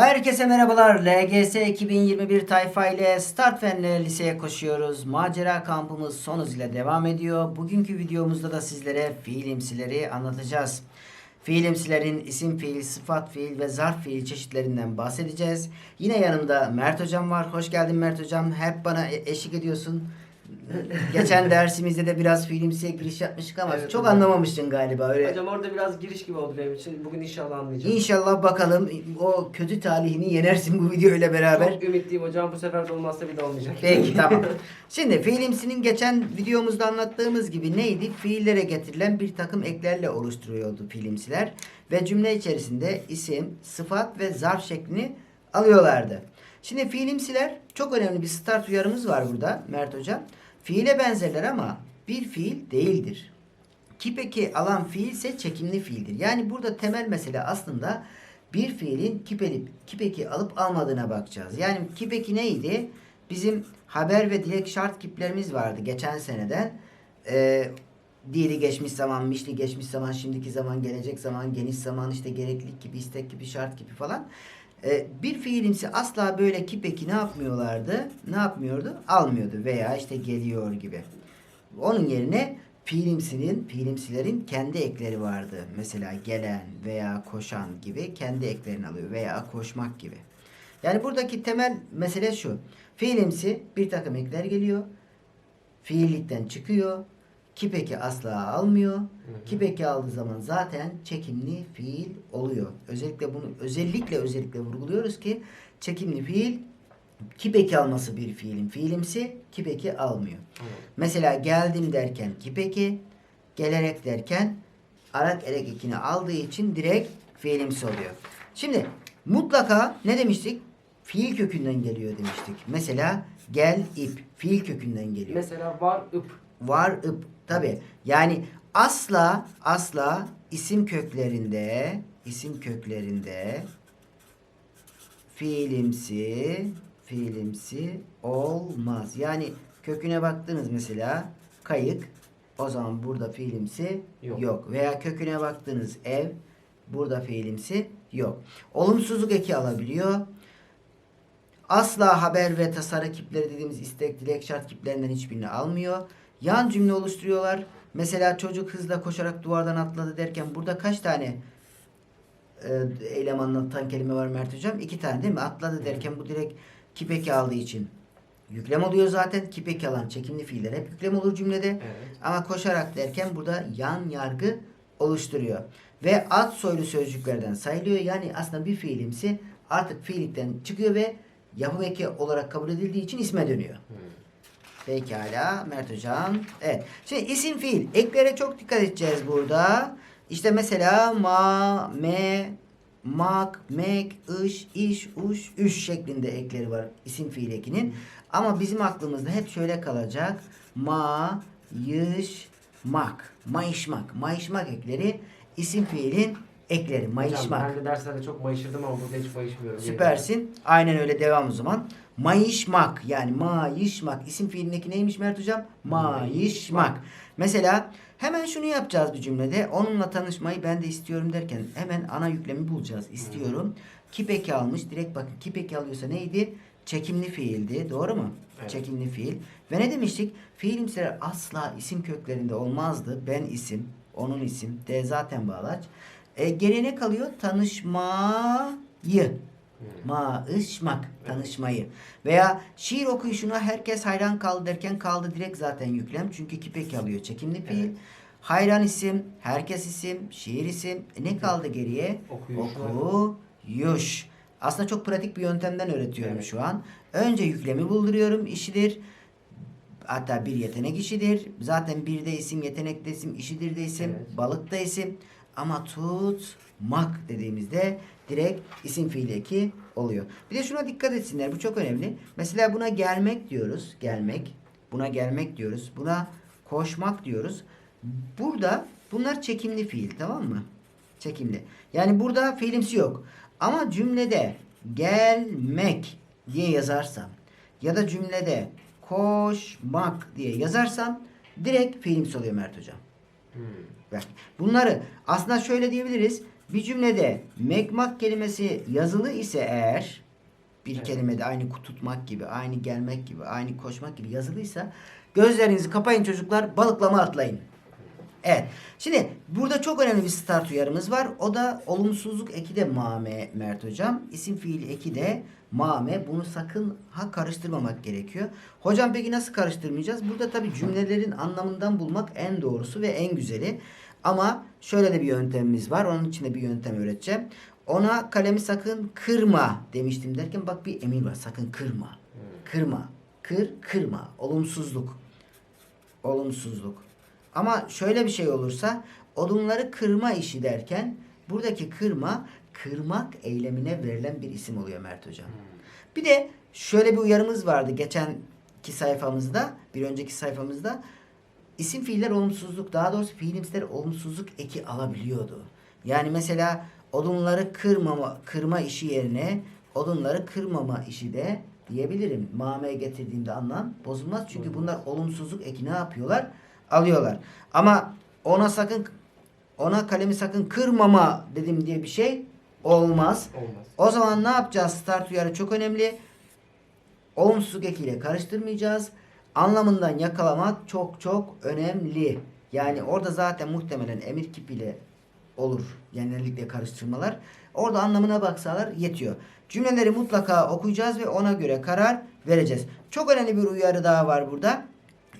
Herkese merhabalar. LGS 2021 tayfa ile Start Fen'le liseye koşuyoruz. Macera kampımız son hızıyla devam ediyor. Bugünkü videomuzda da sizlere fiilimsileri anlatacağız. Fiilimsilerin isim fiil, sıfat fiil ve zarf fiil çeşitlerinden bahsedeceğiz. Yine yanımda Mert Hocam var. Hoş geldin Mert Hocam. Hep bana e- eşlik ediyorsun. Geçen dersimizde de biraz fiilimsiye giriş yapmıştık ama Evet çok hocam. anlamamıştın galiba. Öyle Hocam orada biraz giriş gibi oldu benim için. Bugün inşallah anlayacağım. İnşallah bakalım o kötü talihini yenersin bu video ile beraber. Çok ümitliyim hocam. Bu sefer de olmazsa bir de olmayacak. Peki tamam. Şimdi fiilimsinin geçen videomuzda anlattığımız gibi neydi? Fiillere getirilen bir takım eklerle oluşturuyordu fiilimsiler. Ve cümle içerisinde isim, sıfat ve zarf şeklini alıyorlardı. Şimdi fiilimsiler çok önemli bir start uyarımız var burada Mert Hocam. Fiile benzerler ama bir fiil değildir. Kipeki alan fiil ise çekimli fiildir. Yani burada temel mesele aslında bir fiilin kipelip kipeki alıp almadığına bakacağız. Yani kipeki neydi? Bizim haber ve dilek şart kiplerimiz vardı geçen seneden. Ee, dili geçmiş zaman, mişli geçmiş zaman, şimdiki zaman, gelecek zaman, geniş zaman, işte gereklilik gibi, istek gibi, şart gibi falan. Ee, bir fiilimsi asla böyle kipeki ne yapmıyorlardı? Ne yapmıyordu? Almıyordu veya işte geliyor gibi. Onun yerine fiilimsinin, fiilimsilerin kendi ekleri vardı. Mesela gelen veya koşan gibi kendi eklerini alıyor veya koşmak gibi. Yani buradaki temel mesele şu. Fiilimsi bir takım ekler geliyor. Fiillikten çıkıyor. Kipeki asla almıyor. Kipeki aldığı zaman zaten çekimli fiil oluyor. Özellikle bunu özellikle özellikle vurguluyoruz ki çekimli fiil kipeki alması bir fiilin fiilimsi kipeki almıyor. Mesela geldim derken kipeki, gelerek derken arak erek ekini aldığı için direkt fiilimsi oluyor. Şimdi mutlaka ne demiştik? Fiil kökünden geliyor demiştik. Mesela gel ip fiil kökünden geliyor. Mesela var ıp. Var ıp tabi. Yani asla asla isim köklerinde isim köklerinde fiilimsi fiilimsi olmaz. Yani köküne baktınız mesela kayık o zaman burada fiilimsi yok. Yok. Veya köküne baktınız ev burada fiilimsi yok. Olumsuzluk eki alabiliyor. Asla haber ve tasarı kipleri dediğimiz istek, dilek, şart kiplerinden hiçbirini almıyor. Yan cümle oluşturuyorlar. Mesela çocuk hızla koşarak duvardan atladı derken burada kaç tane e, eylem anlatan kelime var Mert Hocam? İki tane değil mi? Atladı derken bu direkt kipeki aldığı için yüklem oluyor zaten. Kipeki alan çekimli fiiller hep yüklem olur cümlede. Evet. Ama koşarak derken burada yan yargı oluşturuyor. Ve ad soylu sözcüklerden sayılıyor. Yani aslında bir fiilimsi artık fiilikten çıkıyor ve yapım eki olarak kabul edildiği için isme dönüyor. Pekala Mert Hocam. Evet. Şimdi isim fiil. Eklere çok dikkat edeceğiz burada. İşte mesela ma, me, mak, mek, ış, iş, uş, üş şeklinde ekleri var isim fiil ekinin. Ama bizim aklımızda hep şöyle kalacak. Ma, yış, mak. Mayışmak. Mayışmak ekleri isim fiilin ekleri. Mayışmak. Hocam ben de derslerde çok mayışırdım ama burada hiç mayışmıyorum. Süpersin. Aynen öyle devam o zaman. Mayışmak yani mayışmak isim fiilindeki neymiş Mert hocam? Mayışmak. Mesela hemen şunu yapacağız bir cümlede. Onunla tanışmayı ben de istiyorum derken hemen ana yüklemi bulacağız. İstiyorum. Kipeki almış. Direkt bakın kipeki alıyorsa neydi? Çekimli fiildi. Doğru mu? Evet. Çekimli fiil. Ve ne demiştik? Fiilimsiler asla isim köklerinde olmazdı. Ben isim, onun isim, de zaten bağlaç. E, geriye ne kalıyor? Tanışmayı. Maışmak. Tanışmayı. Veya şiir okuyuşuna herkes hayran kaldı derken kaldı direkt zaten yüklem. Çünkü kipek alıyor. Çekimli fiil. Evet. Hayran isim, herkes isim, şiir isim. E, ne kaldı geriye? Okuyuş. Okuyuş. Aslında çok pratik bir yöntemden öğretiyorum Evet. şu an. Önce yüklemi bulduruyorum. işidir. Hatta bir yetenek işidir. Zaten bir de isim, yetenek de isim, işidir de isim, Evet. balık da isim. Ama tutmak dediğimizde direkt isim fiili eki oluyor. Bir de şuna dikkat etsinler. Bu çok önemli. Mesela buna gelmek diyoruz. Gelmek. Buna gelmek diyoruz. Buna koşmak diyoruz. Burada bunlar çekimli fiil tamam mı? Çekimli. Yani burada fiilimsi yok. Ama cümlede gelmek diye yazarsam ya da cümlede koşmak diye yazarsam direkt fiilimsi oluyor Mert Hocam. Hmm. Bunları aslında şöyle diyebiliriz. Bir cümlede mekmak kelimesi yazılı ise eğer bir Evet. kelimede aynı tutmak gibi, aynı gelmek gibi, aynı koşmak gibi yazılıysa gözlerinizi kapayın çocuklar balıklama atlayın. Evet. Şimdi burada çok önemli bir start uyarımız var. O da olumsuzluk eki de mame Mert hocam. İsim fiil eki de mame. Bunu sakın ha karıştırmamak gerekiyor. Hocam peki nasıl karıştırmayacağız? Burada tabii cümlelerin anlamından bulmak en doğrusu ve en güzeli. Ama şöyle de bir yöntemimiz var. Onun için de bir yöntem öğreteceğim. Ona kalemi sakın kırma demiştim derken bak bir emir var. Sakın kırma. Kırma. Kır, kırma. Olumsuzluk. Olumsuzluk. Ama şöyle bir şey olursa odunları kırma işi derken buradaki kırma kırmak eylemine verilen bir isim oluyor Mert Hocam. Bir de şöyle bir uyarımız vardı geçenki sayfamızda, bir önceki sayfamızda isim fiiller olumsuzluk, daha doğrusu fiilimsler olumsuzluk eki alabiliyordu. Yani mesela odunları kırmama, kırma işi yerine odunları kırmama işi de diyebilirim. Mame getirdiğimde anlam bozulmaz. Çünkü bunlar olumsuzluk eki ne yapıyorlar? Alıyorlar. Ama ona sakın ona kalemi sakın kırmama dedim diye bir şey olmaz. Olmaz. O zaman ne yapacağız? Start uyarı çok önemli. Olumsuzluk ekiyle karıştırmayacağız. Anlamından yakalamak çok çok önemli. Yani orada zaten muhtemelen emir kipiyle olur genellikle karıştırmalar. Orada anlamına baksalar yetiyor. Cümleleri mutlaka okuyacağız ve ona göre karar vereceğiz. Çok önemli bir uyarı daha var burada.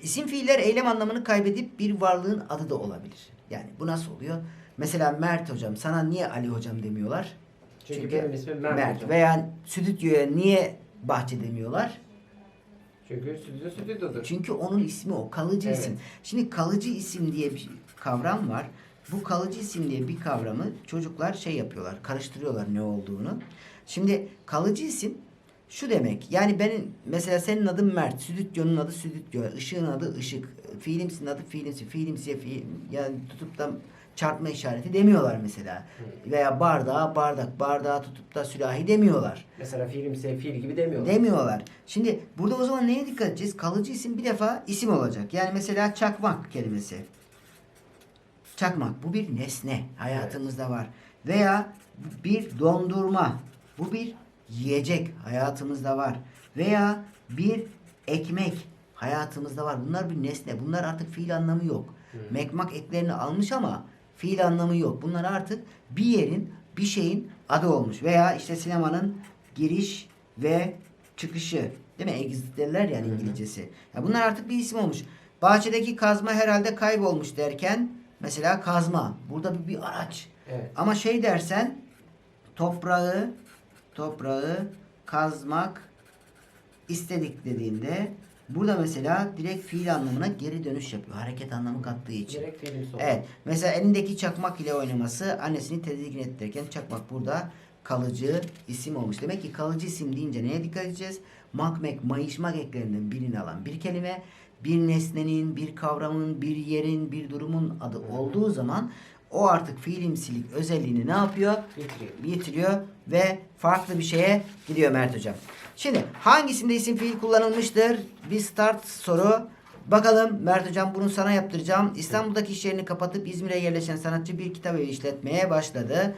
İsim fiiller eylem anlamını kaybedip bir varlığın adı da olabilir. Yani bu nasıl oluyor? Mesela Mert hocam sana niye Ali hocam demiyorlar? Çünkü, benim ismim Mert, Mert hocam. veya stüdyoya niye bahçe demiyorlar? Çünkü stüdyo stüdyodur. Çünkü onun ismi o kalıcı Evet. isim. Şimdi kalıcı isim diye bir kavram var. Bu kalıcı isim diye bir kavramı çocuklar şey yapıyorlar, karıştırıyorlar ne olduğunu. Şimdi kalıcı isim şu demek. Yani benim mesela senin adın Mert, stüdyonun adı stüdyo, ışığın adı ışık, fiilimsin adı fiilimsi, fiilimsiye fiil, yani tutup da çarpma işareti demiyorlar mesela. Veya bardağa bardak, bardağı tutup da sürahi demiyorlar. Mesela fiilimse fiil gibi demiyorlar. Demiyorlar. Şimdi burada o zaman neye dikkat edeceğiz? Kalıcı isim bir defa isim olacak. Yani mesela çakmak kelimesi. Çakmak bu bir nesne. Hayatımızda var. Veya bir dondurma. Bu bir yiyecek. Hayatımızda var. Veya bir ekmek. Hayatımızda var. Bunlar bir nesne. Bunlar artık fiil anlamı yok. Mekmak eklerini almış ama fiil anlamı yok. Bunlar artık bir yerin, bir şeyin adı olmuş. Veya işte sinemanın giriş ve çıkışı. Değil mi? Exit derler yani Hı hı. İngilizcesi. Ya bunlar artık bir isim olmuş. Bahçedeki kazma herhalde kaybolmuş derken mesela kazma. Burada bir, bir araç. Evet. Ama şey dersen toprağı toprağı kazmak istedik dediğinde burada mesela direkt fiil anlamına geri dönüş yapıyor. Hareket anlamı kattığı için. Direkt fiilimsi olur. Evet. Mesela elindeki çakmak ile oynaması annesini tedirgin ettirirken çakmak burada kalıcı isim olmuş. Demek ki kalıcı isim deyince neye dikkat edeceğiz? Makmek, mayışmak eklerinden birini alan bir kelime bir nesnenin, bir kavramın, bir yerin, bir durumun adı olduğu zaman o artık fiilimsilik özelliğini ne yapıyor? Getiriyor. Yitiriyor ve farklı bir şeye gidiyor Mert Hocam. Şimdi hangisinde isim fiil kullanılmıştır? Bir start soru. Bakalım Mert Hocam bunu sana yaptıracağım. İstanbul'daki iş yerini kapatıp İzmir'e yerleşen sanatçı bir kitap evi işletmeye başladı.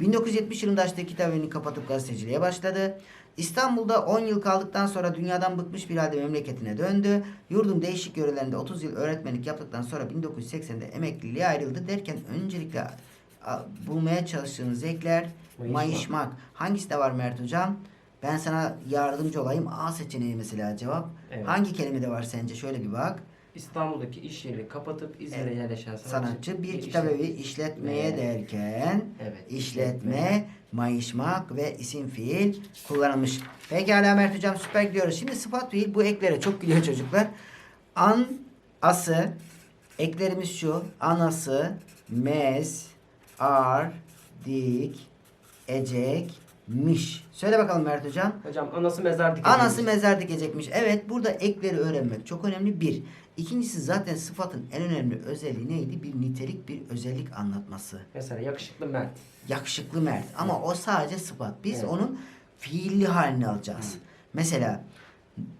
1970 yılında açtığı kitap kapatıp gazeteciliğe başladı. İstanbul'da 10 yıl kaldıktan sonra dünyadan bıkmış bir halde memleketine döndü. Yurdun değişik yörelerinde 30 yıl öğretmenlik yaptıktan sonra 1980'de emekliliğe ayrıldı derken öncelikle bulmaya çalıştığınız ekler Mayışmak. mayışmak. Hangisi de var Mert Hocam? Ben sana yardımcı olayım. A seçeneği mesela cevap. Evet. Hangi kelimede var sence? Şöyle bir bak. İstanbul'daki iş yerini kapatıp İzmir'e Evet. yerleşen sanatçı, bir kitap işlet- evi işletmeye Evet. derken Evet. işletme, mayışmak ve isim fiil kullanılmış. Pekala Mert Hocam süper gidiyoruz. Şimdi sıfat fiil bu eklere çok gülüyor çocuklar. An, ası, eklerimiz şu. Anası, mez, ar, dik, ecek, miş. Söyle bakalım Mert Hocam. Hocam anası mezar dikecek. Anası mezar dikecekmiş. Evet burada ekleri öğrenmek çok önemli bir. İkincisi zaten sıfatın en önemli özelliği neydi? Bir nitelik, bir özellik anlatması. Mesela yakışıklı Mert. Yakışıklı Mert. Ama o sadece sıfat. Biz Evet. onun fiilli halini alacağız. Mesela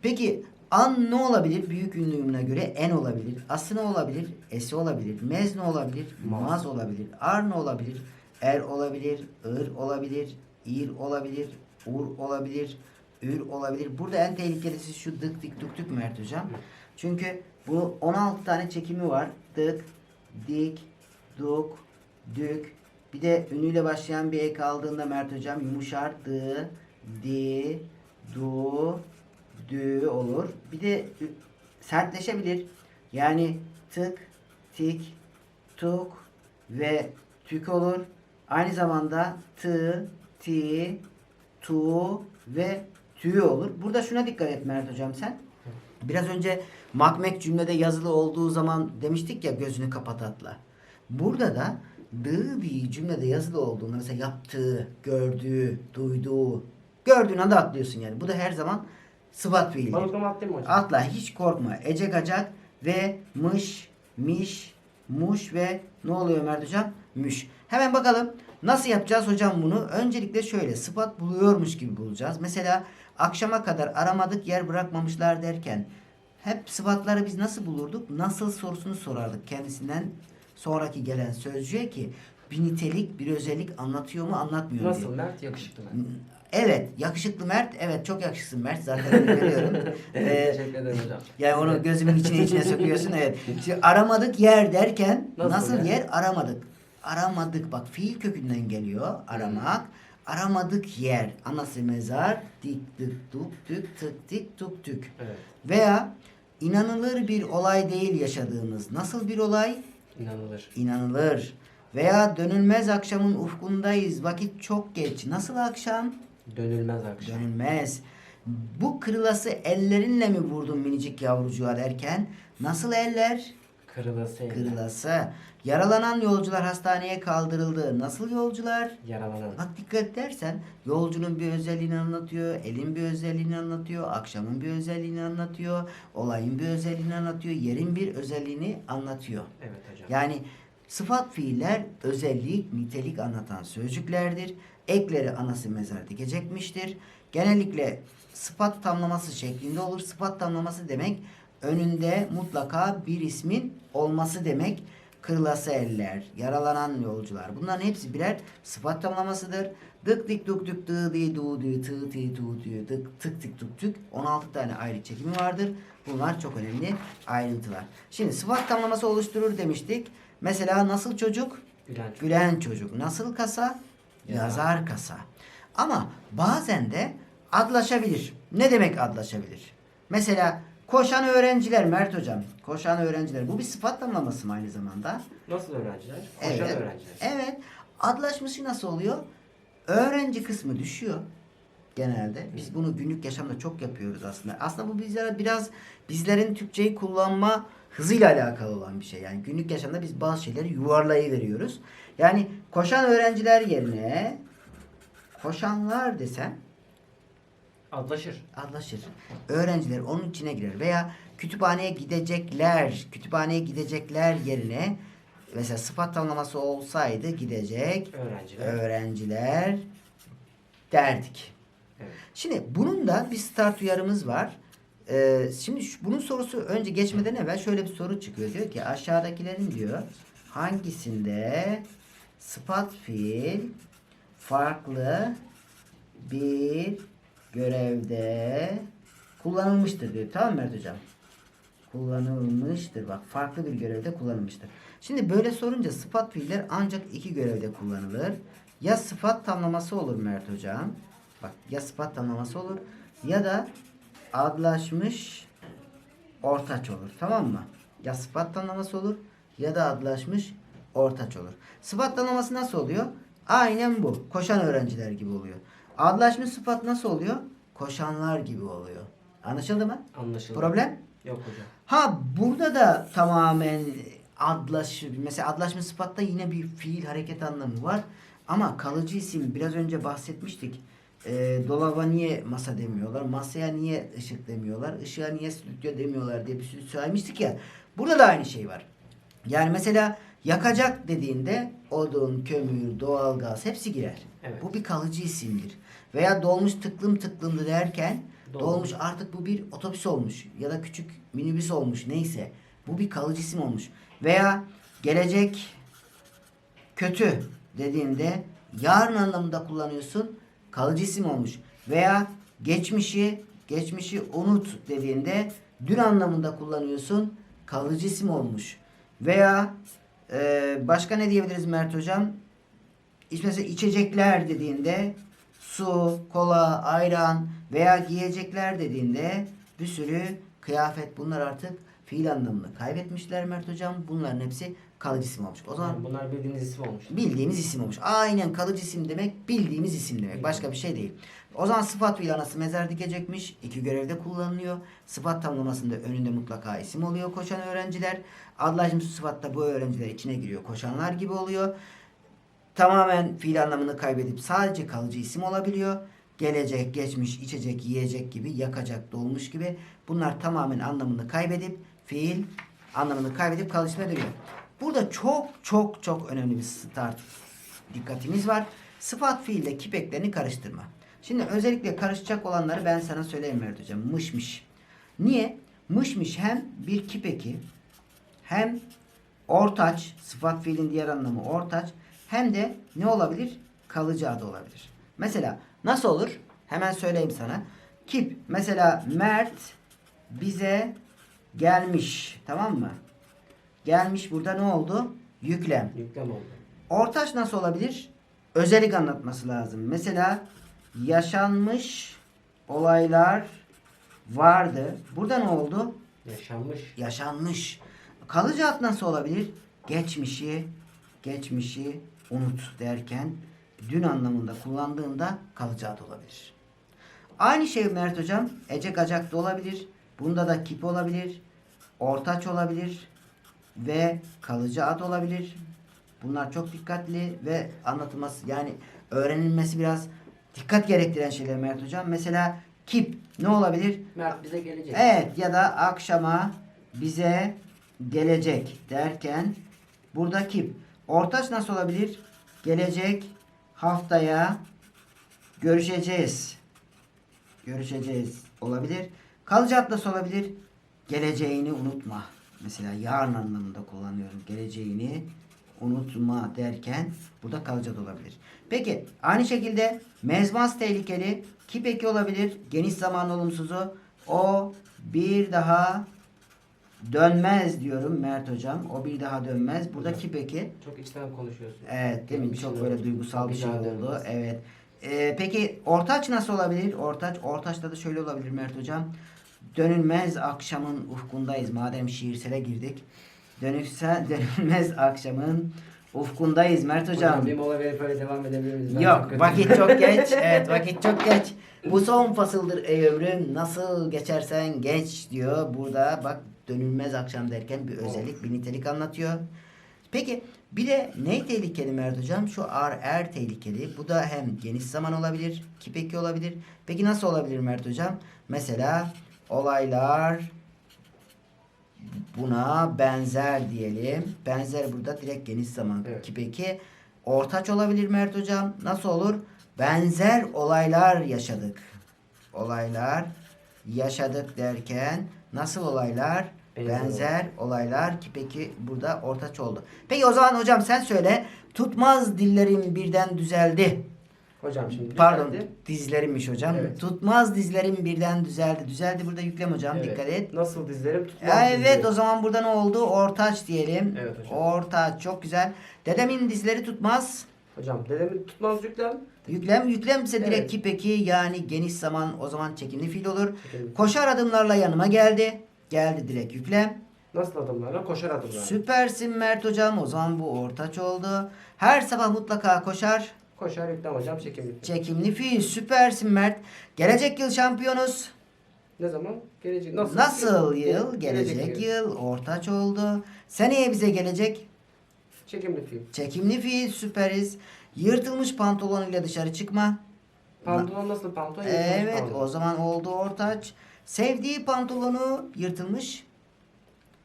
peki an ne olabilir? Büyük ünlüğüne göre en olabilir. Ası ne olabilir? Esi olabilir. Mez ne olabilir? Maz olabilir. Ar ne olabilir? er olabilir, ır olabilir, ir olabilir, ur olabilir, ür olabilir. Burada en tehlikelisi şu dık dik duk dük Mert hocam. Çünkü bu 16 tane çekimi var. Dık, dik, duk, dük. Bir de ünüyle başlayan bir ek aldığında Mert hocam yumuşar. Dı, di, du, dü olur. Bir de sertleşebilir. Yani tık, tik, tuk ve tük olur. Aynı zamanda tı, ti, tu ve tü olur. Burada şuna dikkat et Mert hocam sen. Biraz önce makmek cümlede yazılı olduğu zaman demiştik ya gözünü kapat atla. Burada da dı bir cümlede yazılı olduğunda mesela yaptığı, gördüğü, duyduğu, gördüğün anda atlıyorsun yani. Bu da her zaman sıfat fiildir. Balıklama atlayayım mı hocam? Atla hiç korkma. Ece gacak ve mış, miş, muş ve ne oluyor Mert hocam? Müş. Hemen bakalım nasıl yapacağız hocam bunu? Öncelikle şöyle sıfat buluyormuş gibi bulacağız. Mesela akşama kadar aramadık yer bırakmamışlar derken hep sıfatları biz nasıl bulurduk? Nasıl sorusunu sorardık kendisinden sonraki gelen sözcüğe ki bir nitelik, bir özellik anlatıyor mu, anlatmıyor mu diye. Nasıl Mert? Yakışıklı Mert. Evet, yakışıklı Mert. Evet, çok yakışıksın Mert. Zaten görüyorum. Ee, Teşekkür ederim hocam. yani onu gözümün içine içine sokuyorsun. Evet. Şimdi aramadık yer derken Nasıl nasıl, yani? yer aramadık. Aramadık bak fiil kökünden geliyor. Aramak. Aramadık yer. Anası mezar. Dik dık duk tük tık dik tuk tük. Evet. Veya inanılır bir olay değil yaşadığımız. Nasıl bir olay? İnanılır. İnanılır. Veya dönülmez akşamın ufkundayız. Vakit çok geç. Nasıl akşam? Dönülmez akşam. Dönülmez. Bu kırılası ellerinle mi vurdun minicik yavrucuğa derken nasıl eller? Kırılası eller. Kırılası. Yaralanan yolcular hastaneye kaldırıldı. Nasıl yolcular? Yaralanan. Bak dikkat edersen yolcunun bir özelliğini anlatıyor, elin bir özelliğini anlatıyor, akşamın bir özelliğini anlatıyor, olayın bir özelliğini anlatıyor, yerin bir özelliğini anlatıyor. Evet hocam. Yani sıfat fiiller özellik, nitelik anlatan sözcüklerdir. Ekleri anası mezar dikecekmiştir. Genellikle sıfat tamlaması şeklinde olur. Sıfat tamlaması demek önünde mutlaka bir ismin olması demek. Kırılası eller, yaralanan yolcular. Bunların hepsi birer sıfat tamlamasıdır. Dık dik duk dük dı di du dü tı ti tu tü dık tık tık tuk tük 16 tane ayrı çekimi vardır. Bunlar çok önemli ayrıntılar. Şimdi sıfat tamlaması oluşturur demiştik. Mesela nasıl çocuk? Gülen çocuk. Gülen çocuk. Nasıl kasa? Yazar. Yazar kasa. Ama bazen de adlaşabilir. Ne demek adlaşabilir? Mesela koşan öğrenciler Mert hocam. Koşan öğrenciler. Bu bir sıfat tamlaması mı aynı zamanda? Nasıl öğrenciler? Koşan Evet. öğrenciler. Evet. Adlaşması nasıl oluyor? Öğrenci kısmı düşüyor genelde. Biz bunu günlük yaşamda çok yapıyoruz aslında. Aslında bu bizlere biraz bizlerin Türkçeyi kullanma hızıyla alakalı olan bir şey. Yani günlük yaşamda biz bazı şeyleri yuvarlayıveriyoruz. Yani koşan öğrenciler yerine koşanlar desem Adlaşır. anlaşır. Öğrenciler onun içine girer veya kütüphaneye gidecekler, kütüphaneye gidecekler yerine mesela sıfat tamlaması olsaydı gidecek Öğrenciler. öğrenciler derdik. Evet. Şimdi bunun da bir start uyarımız var. Ee, şimdi şu- bunun sorusu önce geçmeden evvel şöyle bir soru çıkıyor. Diyor ki aşağıdakilerin diyor hangisinde sıfat fiil farklı bir görevde kullanılmıştır diyor. Tamam Mert hocam? Kullanılmıştır. Bak farklı bir görevde kullanılmıştır. Şimdi böyle sorunca sıfat fiiller ancak iki görevde kullanılır. Ya sıfat tamlaması olur Mert hocam. Bak ya sıfat tamlaması olur ya da adlaşmış ortaç olur. Tamam mı? Ya sıfat tamlaması olur ya da adlaşmış ortaç olur. Sıfat tamlaması nasıl oluyor? Aynen bu. Koşan öğrenciler gibi oluyor. Adlaşmış sıfat nasıl oluyor? Koşanlar gibi oluyor. Anlaşıldı mı? Anlaşıldı. Problem? Yok hocam. Ha burada da tamamen adlaş mesela adlaşma sıfatta yine bir fiil hareket anlamı var. Ama kalıcı isim biraz önce bahsetmiştik. Ee, dolaba niye masa demiyorlar? Masaya niye ışık demiyorlar? Işığa niye stüdyo demiyorlar diye bir sürü söylemiştik ya. Burada da aynı şey var. Yani mesela yakacak dediğinde odun, kömür, doğalgaz hepsi girer. Evet. Bu bir kalıcı isimdir. Veya dolmuş tıklım tıklımdı derken Dolmuş. dolmuş artık bu bir otobüs olmuş ya da küçük minibüs olmuş neyse. Bu bir kalıcı isim olmuş. Veya gelecek kötü dediğinde yarın anlamında kullanıyorsun. Kalıcı isim olmuş. Veya geçmişi geçmişi unut dediğinde dün anlamında kullanıyorsun. Kalıcı isim olmuş. Veya e, başka ne diyebiliriz Mert hocam? İşte mesela içecekler dediğinde su, kola, ayran veya giyecekler dediğinde bir sürü kıyafet bunlar artık fiil anlamını kaybetmişler Mert hocam. Bunların hepsi kalıcı isim olmuş. O zaman Yani bunlar bildiğiniz isim olmuş. bildiğimiz isim olmuş. Aynen kalıcı isim demek bildiğimiz isim demek. Başka bir şey değil. O zaman sıfat fiil anası mezar dikecekmiş. İki görevde kullanılıyor. Sıfat tamlamasında önünde mutlaka isim oluyor koşan öğrenciler. Adlaşım sıfatta bu öğrenciler içine giriyor. Koşanlar gibi oluyor. Tamamen fiil anlamını kaybedip sadece kalıcı isim olabiliyor. Gelecek, geçmiş, içecek, yiyecek gibi, yakacak, dolmuş gibi. Bunlar tamamen anlamını kaybedip fiil anlamını kaybedip kalıcı isme dönüyor. Burada çok çok çok önemli bir start dikkatimiz var. Sıfat fiille kip eklerini karıştırma. Şimdi özellikle karışacak olanları ben sana söyleyeyim Mert Hocam. Mışmış. Niye? Mışmış hem bir kip eki hem ortaç, sıfat fiilin diğer anlamı ortaç hem de ne olabilir? Kalıcı adı olabilir. Mesela nasıl olur? Hemen söyleyeyim sana. Kip mesela Mert bize gelmiş. Tamam mı? Gelmiş burada ne oldu? Yüklem. Yüklem oldu. Ortaç nasıl olabilir? Özellik anlatması lazım. Mesela yaşanmış olaylar vardı. Burada ne oldu? Yaşanmış. Yaşanmış. Kalıcı ad nasıl olabilir? Geçmişi, geçmişi unut derken dün anlamında kullandığında kalıcı ad olabilir. Aynı şey Mert Hocam ecek acak da olabilir. Bunda da kip olabilir. Ortaç olabilir. Ve kalıcı ad olabilir. Bunlar çok dikkatli ve anlatılması yani öğrenilmesi biraz dikkat gerektiren şeyler Mert Hocam. Mesela kip ne olabilir? Mert bize gelecek. Evet ya da akşama bize gelecek derken buradaki ortaç nasıl olabilir? Gelecek haftaya görüşeceğiz. Görüşeceğiz olabilir. Kalıcı nasıl olabilir? Geleceğini unutma. Mesela yarın anlamında kullanıyorum. Geleceğini unutma derken burada kalıcı ad olabilir. Peki aynı şekilde mezmaz tehlikeli ki peki olabilir geniş zaman olumsuzu o bir daha dönmez diyorum Mert hocam. O bir daha dönmez. Burada ki peki Çok içten konuşuyorsun. Evet demin Bir çok şey böyle duygusal bir Bir şey oldu. dönmez. Evet. Ee, peki ortaç nasıl olabilir? Ortaç ortaçta da şöyle olabilir Mert hocam. Dönülmez akşamın ufkundayız. Madem şiirsele girdik. Dönülse dönülmez akşamın ufkundayız Mert hocam. Hocam bir mola verip öyle devam edebilir miyiz? Ben çok Yok kötüyüm. vakit çok geç. Evet vakit çok geç. Bu son fasıldır ey ömrüm nasıl geçersen geç diyor. Burada bak dönülmez akşam derken bir özellik bir nitelik anlatıyor. Peki bir de ne tehlikeli Mert hocam? Şu ar er tehlikeli. Bu da hem geniş zaman olabilir ki peki olabilir. Peki nasıl olabilir Mert hocam? Mesela olaylar buna benzer diyelim. Benzer burada direkt geniş zaman Evet. ki peki ortaç olabilir Mert hocam. Nasıl olur? Benzer olaylar yaşadık. Olaylar yaşadık derken nasıl olaylar? Benzer Benzer, olaylar ki peki burada ortaç oldu. Peki o zaman hocam sen söyle. Tutmaz dillerim birden düzeldi. Hocam şimdi Pardon düzeldi. dizlerimmiş hocam. Evet. Tutmaz dizlerim birden düzeldi. Düzeldi burada yüklem hocam Evet. dikkat et. Nasıl dizlerim tutmaz Ya evet dizlerim. o zaman burada ne oldu? Ortaç diyelim. Evet hocam. Ortaç çok güzel. Dedemin dizleri tutmaz. Hocam dedemin tutmaz yüklem. Yüklem yüklemse direkt Evet. ki peki yani geniş zaman o zaman çekimli fiil olur. Çekimli. Koşar adımlarla yanıma geldi. Geldi direkt yüklem. Nasıl adımlarla? Koşar adımlarla. Süpersin Mert hocam. O zaman bu ortaç oldu. Her sabah mutlaka koşar. Koşar yüklem hocam çekimli. Çekimli fiil. Süpersin Mert. Gelecek yıl şampiyonuz. Ne zaman? Gelecek. Nasıl? Nasıl Ge- yıl? Gelecek yıl. Ortaç oldu. Seneye bize gelecek. Çekimli fiil. Çekimli fiil. Süperiz. Yırtılmış pantolonuyla dışarı çıkma. Pantolon nasıl pantolon? Evet pantolon. o zaman oldu ortaç. Sevdiği pantolonu yırtılmış.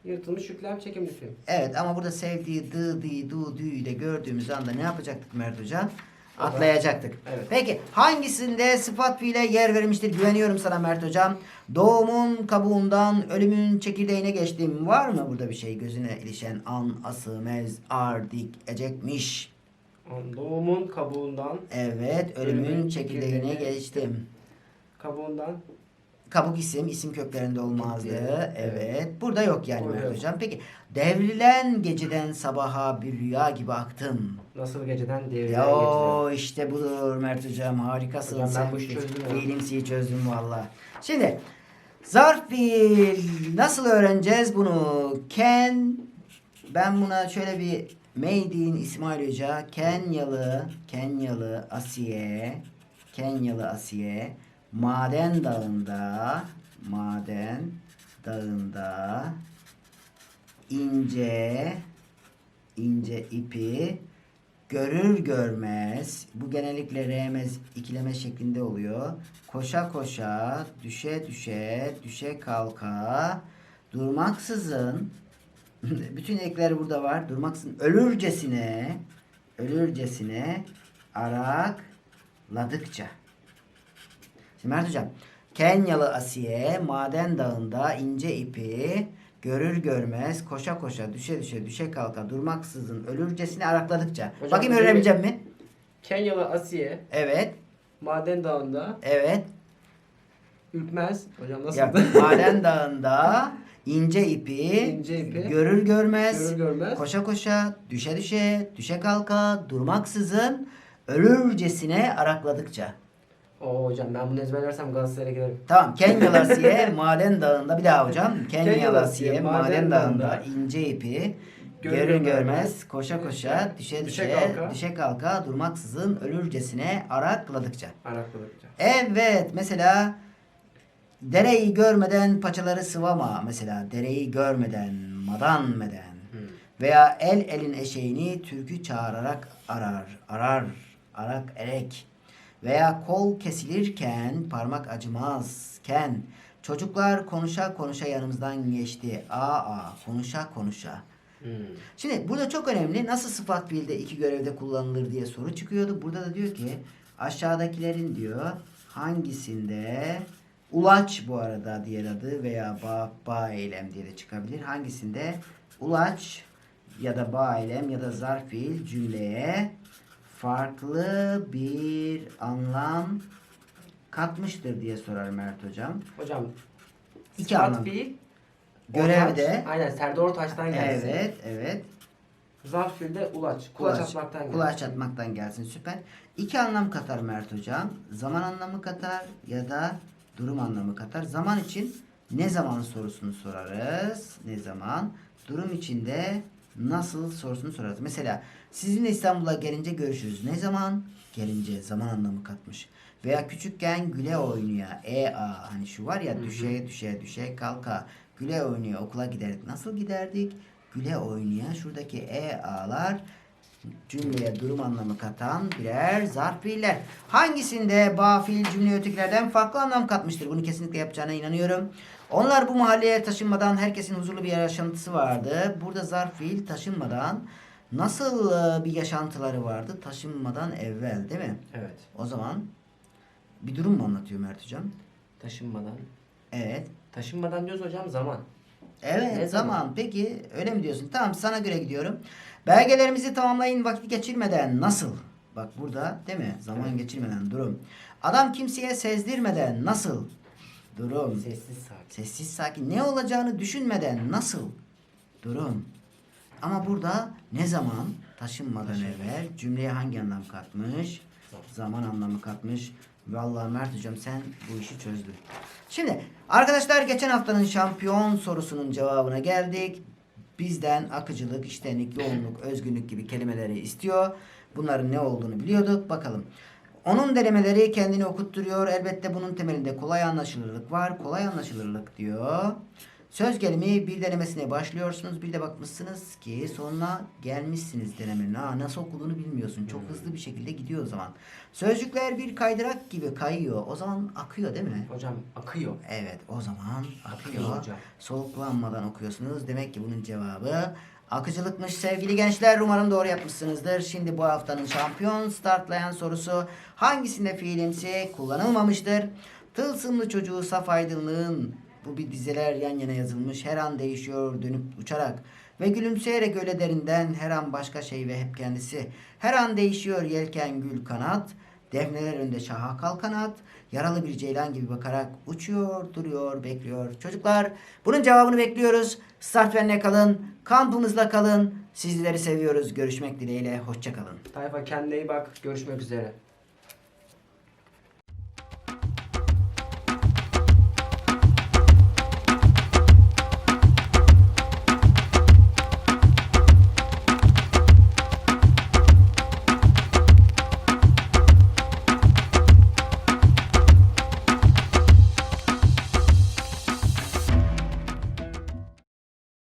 Yırtılmış yüklem fiil. Evet ama burada sevdiği dı di du dü'yü de gördüğümüz anda ne yapacaktık Mert Hocam? Atlayacaktık. Evet. Peki hangisinde sıfat fiile yer verilmiştir? Güveniyorum sana Mert Hocam. Doğumun kabuğundan ölümün çekirdeğine geçtim. Var mı burada bir şey gözüne ilişen an, ası, mez, ar, dik, ecekmiş? Doğumun kabuğundan. Evet, ölümün Ölümün çekirdeğine çekirdeğine geçtim. Kabuğundan. Kabuk isim, isim köklerinde olmazdı. Evet. Evet. Burada yok yani Burada Mert yok. Hocam. Peki, devrilen geceden sabaha bir rüya gibi aktım. Nasıl geceden devrilen Ya geceden. işte budur Mert Hocam. Harikasın. Hocam ben bu işi çözdüm ya. Fiilimsiyi çözdüm valla. Şimdi zarf fiil nasıl öğreneceğiz bunu? Ken ben buna şöyle bir Made in İsmail Hoca Kenyalı Kenyalı Asiye Kenyalı Asiye Maden Dağı'nda Maden Dağı'nda ince ince ipi görür görmez bu genellikle remez ikileme şeklinde oluyor. Koşa koşa, düşe düşe, düşe kalka, durmaksızın bütün ekler burada var. Durmaksızın ölürcesine, ölürcesine arakladıkça. Şimdi Mert Hocam, Kenyalı Asiye maden dağında ince ipi görür görmez koşa koşa düşe düşe düşe kalka durmaksızın ölürcesine arakladıkça. Hocam, Bakayım öğrenebileceğim mi? Kenyalı Asiye Evet, maden dağında evet. ürkmez. Hocam nasıl? Ya, maden dağında ince ipi, İnce ipi görür görmez, Görür görmez. koşa koşa, düşe düşe, düşe kalka, durmaksızın ölürcesine arakladıkça. Oo hocam ben bunu ezberlersem Galatasaray'a giderim. Tamam. Kenyalı Asiye maden dağında bir daha hocam. Kenyalı Kenyalı Asiye Asiye maden dağında ince ipi görür görmez koşa koşa düşe düşe düşe kalka, düşe kalka durmaksızın ölürcesine arakladıkça. Arakladıkça. Evet mesela dereyi görmeden paçaları sıvama mesela dereyi görmeden madan meden Hmm. veya el elin eşeğini türkü çağırarak arar arar arak erek veya kol kesilirken parmak acımazken çocuklar konuşa konuşa yanımızdan geçti aa konuşa konuşa Hmm. Şimdi burada çok önemli nasıl sıfat fiilde iki görevde kullanılır diye soru çıkıyordu. Burada da diyor ki aşağıdakilerin diyor hangisinde ulaç bu arada diğer adı veya ba, ba eylem diye de çıkabilir. Hangisinde ulaç ya da ba eylem ya da zarf fiil cümleye farklı bir anlam katmıştır diye sorar Mert hocam. Hocam İki anlam. fiil Görevde. Aynen Serdar Ortaç'tan gelsin. Evet, evet. Zarf fiilde ulaç. Kulaç, Kulaç, atmaktan gelsin. kulaç atmaktan gelsin süper. İki anlam katar Mert hocam. Zaman anlamı katar ya da durum anlamı katar. Zaman için ne zaman sorusunu sorarız. Ne zaman? Durum için de nasıl sorusunu sorarız. Mesela sizinle İstanbul'a gelince görüşürüz. Ne zaman? Gelince zaman anlamı katmış. Veya küçükken güle oynuyor. E a hani şu var ya düşe düşe düşe kalka. Güle oynuyor okula giderdik. Nasıl giderdik? Güle oynuyor. Şuradaki e a'lar cümleye durum anlamı katan birer zarf fiiller. Hangisinde ba fiil cümle ötekilerden farklı anlam katmıştır? Bunu kesinlikle yapacağına inanıyorum. Onlar bu mahalleye taşınmadan herkesin huzurlu bir yaşantısı vardı. Burada zarf fiil taşınmadan nasıl e, bir yaşantıları vardı? Taşınmadan evvel değil mi? Evet. O zaman bir durum mu anlatıyor Mert Hocam? Taşınmadan. Evet. Taşınmadan diyoruz hocam zaman. Evet Ne zaman. zaman? Peki öyle mi diyorsun? Tamam sana göre gidiyorum. Belgelerimizi tamamlayın vakit geçirmeden nasıl? Bak burada değil mi? Zaman geçirmeden durum. Adam kimseye sezdirmeden nasıl? Durum. Sessiz sakin. Sessiz sakin. Ne olacağını düşünmeden nasıl? Durum. Ama burada ne zaman? Taşınmadan evvel cümleye hangi anlam katmış? Zaman anlamı katmış. Vallahi Mert hocam sen bu işi çözdün. Şimdi arkadaşlar geçen haftanın şampiyon sorusunun cevabına geldik. Bizden akıcılık, iştenlik, yoğunluk, özgünlük gibi kelimeleri istiyor. Bunların ne olduğunu biliyorduk. Bakalım. Onun denemeleri kendini okutturuyor. Elbette bunun temelinde kolay anlaşılırlık var. Kolay anlaşılırlık diyor. Söz gelimi bir denemesine başlıyorsunuz. Bir de bakmışsınız ki sonuna gelmişsiniz denemenin. Ha, nasıl okulunu bilmiyorsun. Çok hızlı bir şekilde gidiyor o zaman. Sözcükler bir kaydırak gibi kayıyor. O zaman akıyor değil mi? Hocam akıyor. Evet o zaman akıyor. Akıyor hocam. Soluklanmadan okuyorsunuz. Demek ki bunun cevabı akıcılıkmış sevgili gençler. Umarım doğru yapmışsınızdır. Şimdi bu haftanın şampiyon startlayan sorusu hangisinde fiilimsi kullanılmamıştır? Tılsımlı çocuğu saf aydınlığın bu bir dizeler yan yana yazılmış. Her an değişiyor dönüp uçarak Ve gülümseyerek öyle derinden her an başka şey ve hep kendisi. Her an değişiyor yelken gül kanat. Defneler önünde şaha kalkanat. Yaralı bir ceylan gibi bakarak uçuyor, duruyor, bekliyor. Çocuklar bunun cevabını bekliyoruz. Start Ven'le kalın. Kampımızda kalın. Sizleri seviyoruz. Görüşmek dileğiyle. Hoşçakalın. Tayfa kendine iyi bak. Görüşmek üzere.